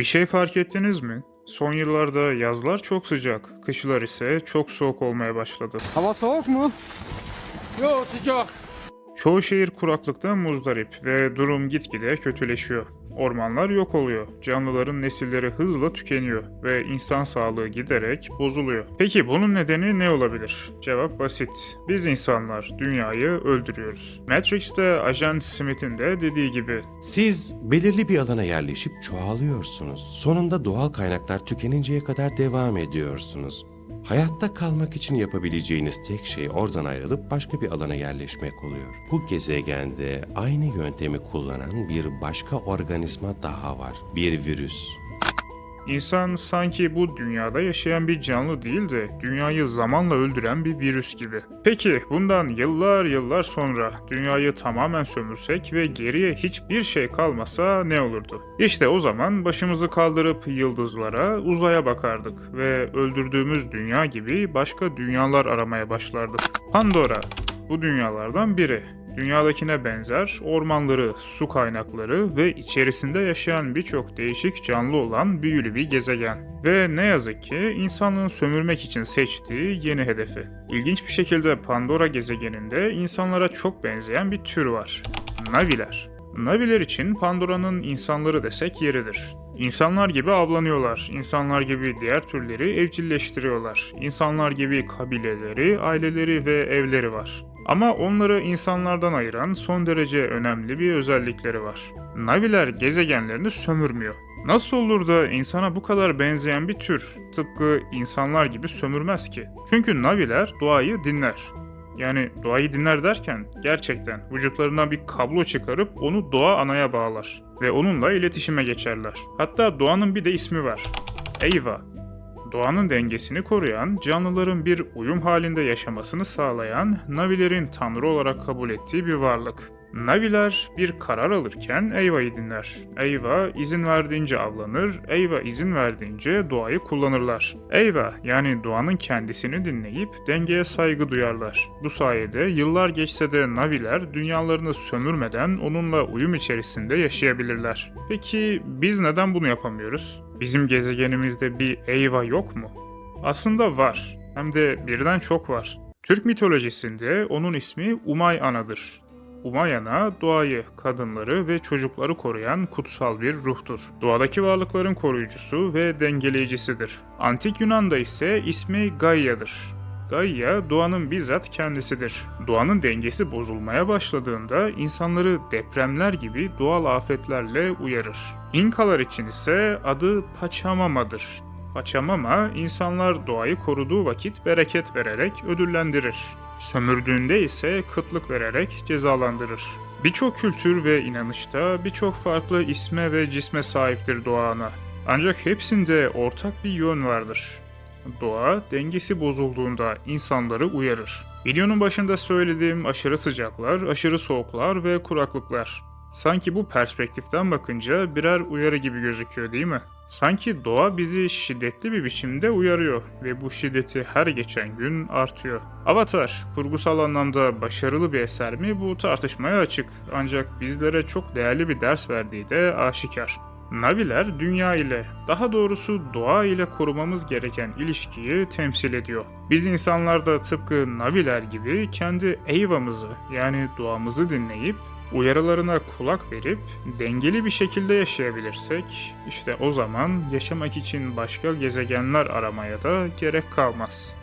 Bir şey fark ettiniz mi? Son yıllarda yazlar çok sıcak, kışlar ise çok soğuk olmaya başladı. Hava soğuk mu? Yo sıcak. Çoğu şehir kuraklıktan muzdarip ve durum gitgide kötüleşiyor. Ormanlar yok oluyor, canlıların nesilleri hızla tükeniyor ve insan sağlığı giderek bozuluyor. Peki bunun nedeni ne olabilir? Cevap basit. Biz insanlar dünyayı öldürüyoruz. Matrix'te Ajan Smith'in de dediği gibi Siz belirli bir alana yerleşip çoğalıyorsunuz. Sonunda doğal kaynaklar tükeninceye kadar devam ediyorsunuz. Hayatta kalmak için yapabileceğiniz tek şey oradan ayrılıp başka bir alana yerleşmek oluyor. Bu gezegende aynı yöntemi kullanan bir başka organizma daha var. Bir virüs. İnsan sanki bu dünyada yaşayan bir canlı değil de dünyayı zamanla öldüren bir virüs gibi. Peki bundan yıllar yıllar sonra dünyayı tamamen sömürsek ve geriye hiçbir şey kalmasa ne olurdu? İşte o zaman başımızı kaldırıp yıldızlara, uzaya bakardık ve öldürdüğümüz dünya gibi başka dünyalar aramaya başlardık. Pandora bu dünyalardan biri. Dünyadakine benzer ormanları, su kaynakları ve içerisinde yaşayan birçok değişik canlı olan büyülü bir gezegen. Ve ne yazık ki insanlığın sömürmek için seçtiği yeni hedefi. İlginç bir şekilde Pandora gezegeninde insanlara çok benzeyen bir tür var. Naviler. Naviler için Pandora'nın insanları desek yeridir. İnsanlar gibi avlanıyorlar. İnsanlar gibi diğer türleri evcilleştiriyorlar. İnsanlar gibi kabileleri, aileleri ve evleri var. Ama onları insanlardan ayıran son derece önemli bir özellikleri var. Naviler gezegenlerini sömürmüyor. Nasıl olur da insana bu kadar benzeyen bir tür tıpkı insanlar gibi sömürmez ki? Çünkü Naviler doğayı dinler. Yani doğayı dinler derken gerçekten vücutlarından bir kablo çıkarıp onu doğa anaya bağlar ve onunla iletişime geçerler. Hatta doğanın bir de ismi var. Eyva. Doğanın dengesini koruyan, canlıların bir uyum halinde yaşamasını sağlayan, Navilerin tanrı olarak kabul ettiği bir varlık. Naviler bir karar alırken Eyva'yı dinler. Eyva izin verdiğince avlanır, Eyva izin verdiğince doğayı kullanırlar. Eyva yani doğanın kendisini dinleyip dengeye saygı duyarlar. Bu sayede yıllar geçse de Naviler dünyalarını sömürmeden onunla uyum içerisinde yaşayabilirler. Peki biz neden bunu yapamıyoruz? Bizim gezegenimizde bir Eyva yok mu? Aslında var. Hem de birden çok var. Türk mitolojisinde onun ismi Umay Ana'dır. Umayana doğayı, kadınları ve çocukları koruyan kutsal bir ruhtur. Doğadaki varlıkların koruyucusu ve dengeleyicisidir. Antik Yunan'da ise ismi Gaia'dır. Gaia doğanın bizzat kendisidir. Doğanın dengesi bozulmaya başladığında insanları depremler gibi doğal afetlerle uyarır. İnkalar için ise adı Pachamama'dır. Pachamama insanlar doğayı koruduğu vakit bereket vererek ödüllendirir. Sömürdüğünde ise kıtlık vererek cezalandırır. Birçok kültür ve inanışta birçok farklı isme ve cisme sahiptir doğa ana. Ancak hepsinde ortak bir yön vardır. Doğa dengesi bozulduğunda insanları uyarır. Videonun başında söylediğim aşırı sıcaklar, aşırı soğuklar ve kuraklıklar. Sanki bu perspektiften bakınca birer uyarı gibi gözüküyor değil mi? Sanki doğa bizi şiddetli bir biçimde uyarıyor ve bu şiddeti her geçen gün artıyor. Avatar, kurgusal anlamda başarılı bir eser mi bu tartışmaya açık ancak bizlere çok değerli bir ders verdiği de aşikar. Naviler dünya ile, daha doğrusu doğa ile korumamız gereken ilişkiyi temsil ediyor. Biz insanlar da tıpkı Naviler gibi kendi Eyva'mızı yani doğamızı dinleyip uyarılarına kulak verip dengeli bir şekilde yaşayabilirsek işte o zaman yaşamak için başka gezegenler aramaya da gerek kalmaz.